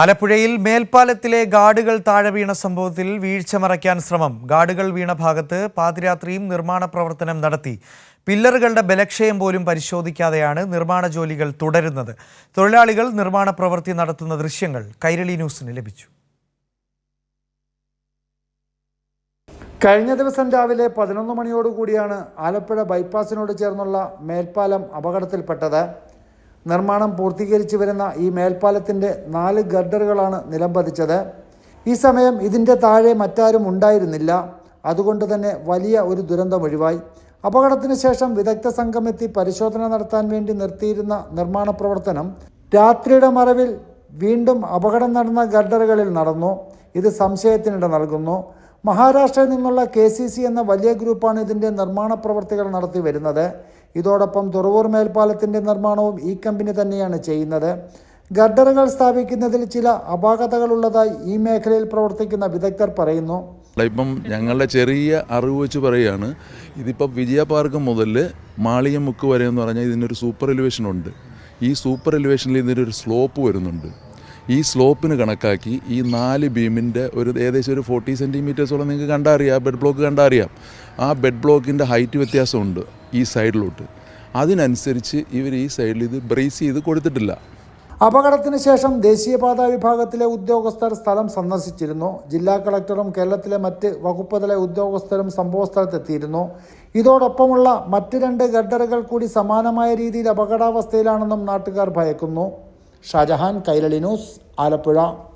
ആലപ്പുഴയിൽ മേൽപ്പാലത്തിലെ ഗാർഡുകൾ താഴെ വീണ സംഭവത്തിൽ വീഴ്ച മറയ്ക്കാൻ ശ്രമം. ഗാർഡുകൾ വീണ ഭാഗത്ത് പാതിരാത്രിയും നിർമ്മാണ പ്രവർത്തനം നടത്തി. പില്ലറുകളുടെ ബലക്ഷയം പോലും പരിശോധിക്കാതെയാണ് നിർമ്മാണ ജോലികൾ തുടരുന്നത്. തൊഴിലാളികൾ നിർമ്മാണ പ്രവൃത്തി നടത്തുന്ന ദൃശ്യങ്ങൾ കൈരളി ന്യൂസിന് ലഭിച്ചു. കഴിഞ്ഞ ദിവസം രാവിലെ പതിനൊന്ന് മണിയോടുകൂടിയാണ് ആലപ്പുഴ ബൈപ്പാസിനോട് ചേർന്നുള്ള മേൽപ്പാലം അപകടത്തിൽപ്പെട്ടത്. നിർമ്മാണം പൂർത്തീകരിച്ചു വരുന്ന ഈ മേൽപ്പാലത്തിന്റെ നാല് ഗർഡറുകളാണ് നിലം പതിച്ചത് ഈ സമയം ഇതിന്റെ താഴെ മറ്റാരും ഉണ്ടായിരുന്നില്ല. അതുകൊണ്ട് തന്നെ വലിയ ഒരു ദുരന്തം ഒഴിവായി. അപകടത്തിന് ശേഷം വിദഗ്ധ സംഘം എത്തി പരിശോധന നടത്താൻ വേണ്ടി നിർത്തിയിരുന്ന നിർമ്മാണ പ്രവർത്തനം രാത്രിയുടെ മറവിൽ വീണ്ടും അപകടം നടന്ന ഗർഡറുകളിൽ നടന്നു. ഇത് സംശയത്തിനിട നൽകുന്നു. മഹാരാഷ്ട്രയിൽ നിന്നുള്ള കെ സി സി എന്ന വലിയ ഗ്രൂപ്പാണ് ഇതിന്റെ നിർമ്മാണ പ്രവർത്തികൾ നടത്തി വരുന്നത്. ഇതോടൊപ്പം തുറവൂർ മേൽപ്പാലത്തിന്റെ നിർമ്മാണവും ഈ കമ്പനി തന്നെയാണ് ചെയ്യുന്നത്. ഗർഡറുകൾ സ്ഥാപിക്കുന്നതിൽ ചില അപാകതകളുള്ളതായി ഈ മേഖലയിൽ പ്രവർത്തിക്കുന്ന വിദഗ്ധർ പറയുന്നു. ഇപ്പം ഞങ്ങളുടെ ചെറിയ അറിവ് വെച്ച് പറയുകയാണ് ഇതിപ്പം വിജയ പാർക്ക് മുതൽ മാളിയം മുക്ക് വരെ എന്ന് പറഞ്ഞാൽ ഇതിനൊരു സൂപ്പർ എലിവേഷൻ ഉണ്ട്. ഈ സൂപ്പർ എലിവേഷനിൽ ഇതിനൊരു സ്ലോപ്പ് വരുന്നുണ്ട്. ഈ സ്ലോപ്പിന് കണക്കാക്കി ഈ നാല് ബീമിന്റെ ഒരു ഏകദേശം ഒരു ഫോർട്ടി സെന്റിമീറ്റേഴ്സോളം നിങ്ങൾക്ക് കണ്ടറിയാം ബെഡ് ബ്ലോക്ക് കണ്ടറിയാം. ആ ബെഡ് ബ്ലോക്കിന്റെ ഹൈറ്റ് വ്യത്യാസമുണ്ട് ഈ സൈഡിലോട്ട് അതിനനുസരിച്ച് ഇവർ ഈ സൈഡിൽ ഇത് ബ്രേസ് ചെയ്ത് കൊടുത്തിട്ടില്ല. അപകടത്തിന് ശേഷം ദേശീയപാതാ വിഭാഗത്തിലെ ഉദ്യോഗസ്ഥർ സ്ഥലം സന്ദർശിച്ചിരുന്നു. ജില്ലാ കളക്ടറും കേരളത്തിലെ മറ്റ് വകുപ്പുതല ഉദ്യോഗസ്ഥരും സംഭവസ്ഥലത്തെത്തിയിരുന്നു ഇതോടൊപ്പമുള്ള മറ്റ് രണ്ട് ഗഡറുകൾ കൂടി സമാനമായ രീതിയിൽ അപകടാവസ്ഥയിലാണെന്നും നാട്ടുകാർ ഭയക്കുന്നു. ഷാജഹാൻ കൈരളി ന്യൂസ് ആലപ്പുഴ.